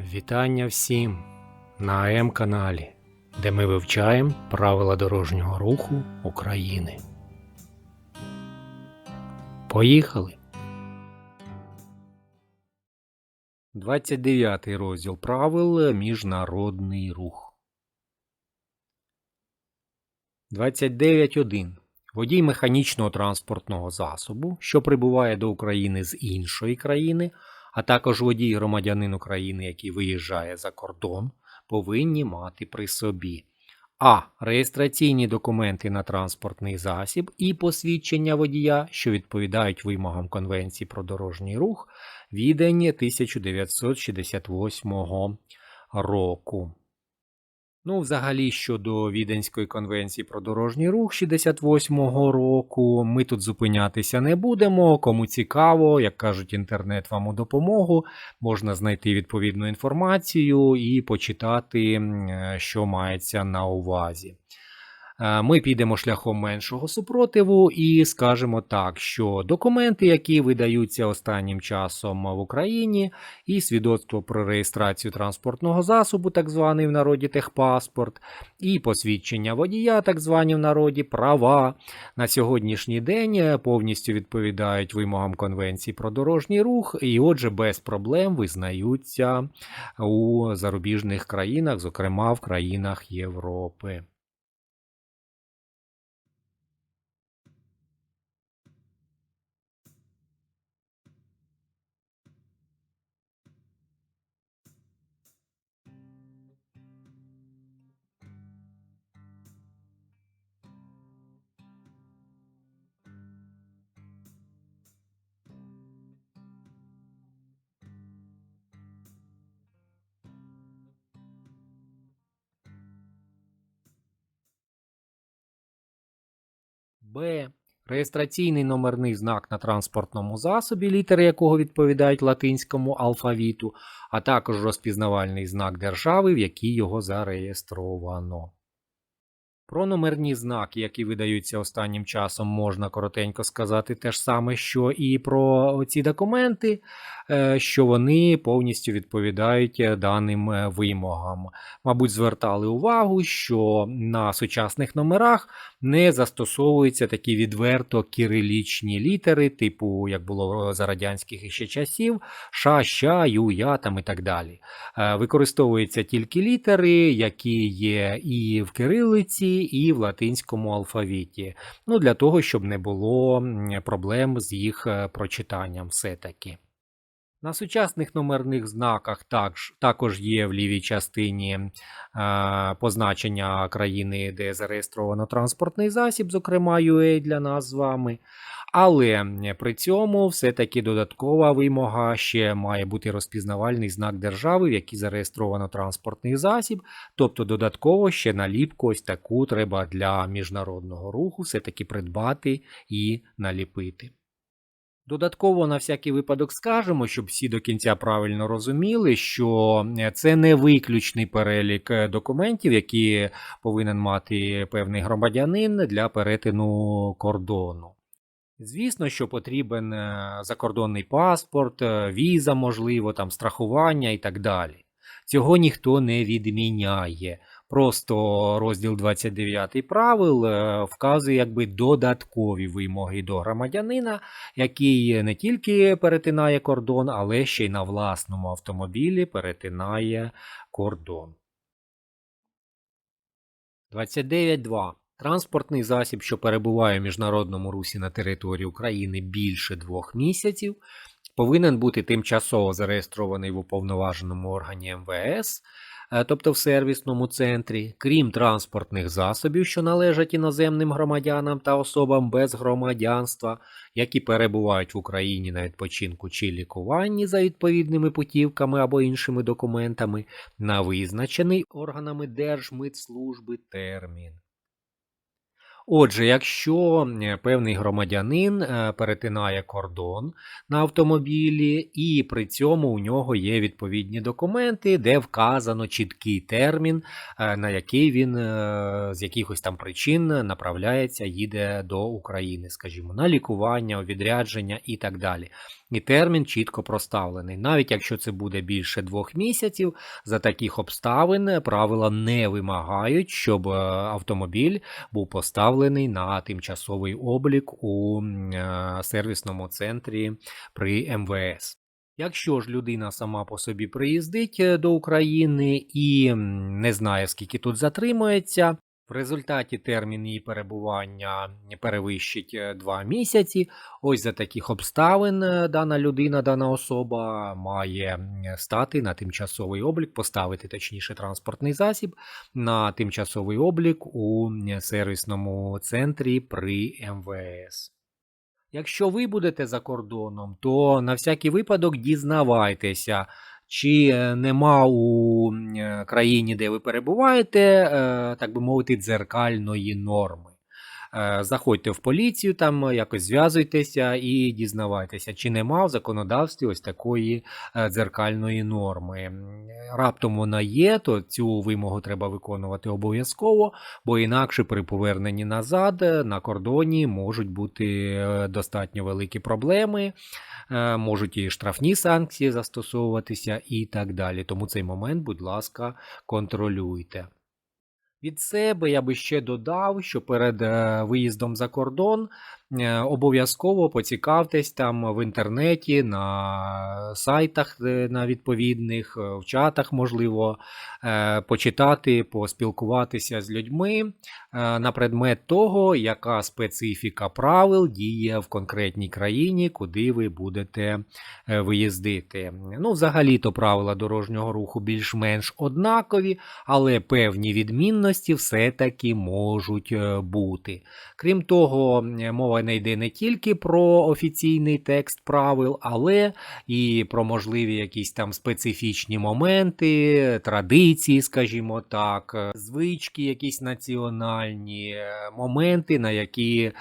Вітання всім на М-каналі, де ми вивчаємо правила дорожнього руху України. Поїхали! 29 розділ правил Міжнародний рух. 29.1. Водій механічного транспортного засобу, що прибуває до України з іншої країни, а також водій громадянин України, який виїжджає за кордон, повинні мати при собі а. Реєстраційні документи на транспортний засіб і посвідчення водія, що відповідають вимогам Конвенції про дорожній рух, віддані 1968 року. Ну, взагалі, щодо Віденської конвенції про дорожній рух 68-го року, ми тут зупинятися не будемо. Кому цікаво, як кажуть, інтернет вам у допомогу, можна знайти відповідну інформацію і почитати, е, що мається на увазі. Е, Ми підемо шляхом меншого супротиву і скажемо так, що документи, які видаються останнім часом в Україні, і свідоцтво про реєстрацію транспортного засобу, так званий в народі техпаспорт, і посвідчення водія, так звані в народі права, на сьогоднішній день е, повністю відповідають вимогам Конвенції про дорожній рух, і отже, без проблем визнаються у зарубіжних країнах, зокрема в країнах Європи. Б. Реєстраційний номерний знак на транспортному засобі, літери якого відповідають латинському алфавіту, а також розпізнавальний знак держави, в якій його зареєстровано. Про номерні знаки, які видаються останнім часом, можна коротенько сказати те ж саме, що і про ці документи, е, що вони повністю відповідають е, даним е, вимогам. Мабуть, звертали увагу, що на сучасних номерах не застосовуються такі відверто кирилічні літери, типу, як було за радянських іще часів, ша, ща, ю, я там і так далі. Використовуються тільки літери, які є і в кирилиці, і в латинському алфавіті. Ну, для того, щоб не було проблем з їх е, прочитанням все-таки. На сучасних номерних знаках також, також є в лівій частині е, позначення країни, де зареєстровано транспортний засіб, зокрема UA для нас з вами. Але при цьому все-таки додаткова вимога ще має бути розпізнавальний знак держави, в якій зареєстровано транспортний засіб. Тобто додатково ще наліпку ось таку треба для міжнародного руху все-таки придбати і наліпити. Додатково на всякий випадок скажемо, щоб всі до кінця правильно розуміли, що це не виключний перелік е, документів, які повинен мати певний громадянин для перетину кордону. Звісно, що потрібен е, закордонний паспорт, е, віза, можливо, там страхування і так далі. Цього ніхто не відміняє. Просто розділ 29 правил е, вказує якби додаткові вимоги до громадянина, який не тільки перетинає кордон, але ще й на власному автомобілі перетинає кордон. 29.2. Транспортний засіб, що перебуває в міжнародному русі на території України більше двох місяців, повинен бути тимчасово зареєстрований в уповноваженому органі МВС, е, тобто в сервісному центрі, крім транспортних засобів, що належать іноземним громадянам та особам без громадянства, які перебувають в Україні на відпочинку чи лікуванні за відповідними путівками або іншими документами, на визначений органами Держмитслужби термін. Отже, якщо певний громадянин е, перетинає кордон на автомобілі, і при цьому у нього є відповідні документи, де вказано чіткий термін, е, на який він е, з якихось там причин направляється, їде до України, скажімо, на лікування, відрядження і так далі. І термін чітко проставлений. Навіть якщо це буде більше двох місяців, за таких обставин правила не вимагають, щоб автомобіль був поставлений на тимчасовий облік у е, сервісному центрі при МВС. Якщо ж людина сама по собі приїздить е, до України і не знає, скільки тут затримується, в результаті термін її перебування перевищить 2 місяці. Ось за таких обставин е, дана людина, дана особа має стати на тимчасовий облік, поставити точніше транспортний засіб на тимчасовий облік у сервісному центрі при МВС. Якщо ви будете за кордоном, то на всякий випадок дізнавайтеся, чи е, нема у е, країні, де ви перебуваєте, е, так би мовити, дзеркальної норми. Е, Заходьте в поліцію, там е, якось зв'язуйтеся і дізнавайтеся, чи нема в законодавстві ось такої е, дзеркальної норми. Раптом вона є, то цю вимогу треба виконувати обов'язково, бо інакше при поверненні назад на кордоні можуть бути достатньо великі проблеми, можуть і штрафні санкції застосовуватися і так далі. Тому цей момент, будь ласка, контролюйте. Від себе я би ще додав, що перед е, виїздом за кордон е, обов'язково поцікавтесь там в інтернеті, на сайтах е, на відповідних, в чатах, можливо, почитати, поспілкуватися з людьми на предмет того, яка специфіка правил діє в конкретній країні, куди ви будете виїздити. Ну, взагалі-то правила дорожнього руху більш-менш однакові, але певні відмінності все-таки можуть е, бути. Крім того, мова не йде не тільки про офіційний текст правил, але і про можливі якісь там специфічні моменти, традиції, скажімо так, е, звички, якісь національні е, моменти, на які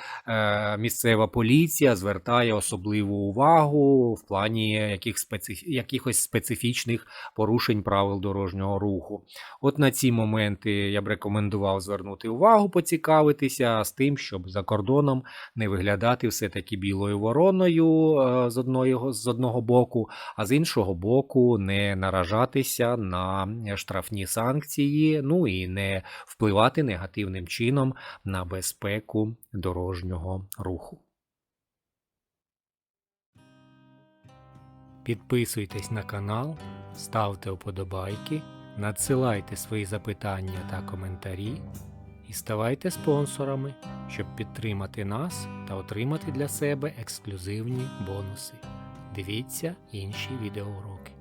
місцева поліція звертає особливу увагу в плані яких специф... якихось специфічних порушень правил дорожнього руху. От на ці моменти я б рекомендував звернути увагу, поцікавитися з тим, щоб за кордоном не виглядати все-таки білою вороною е, з, одного, з одного боку, а з іншого боку, не наражатися на штрафні санкції, ну і не впливати негативним чином на безпеку дорожнього руху. Підписуйтесь на канал, ставте вподобайки, надсилайте свої запитання та коментарі і ставайте спонсорами, щоб підтримати нас та отримати для себе ексклюзивні бонуси. Дивіться інші відеоуроки.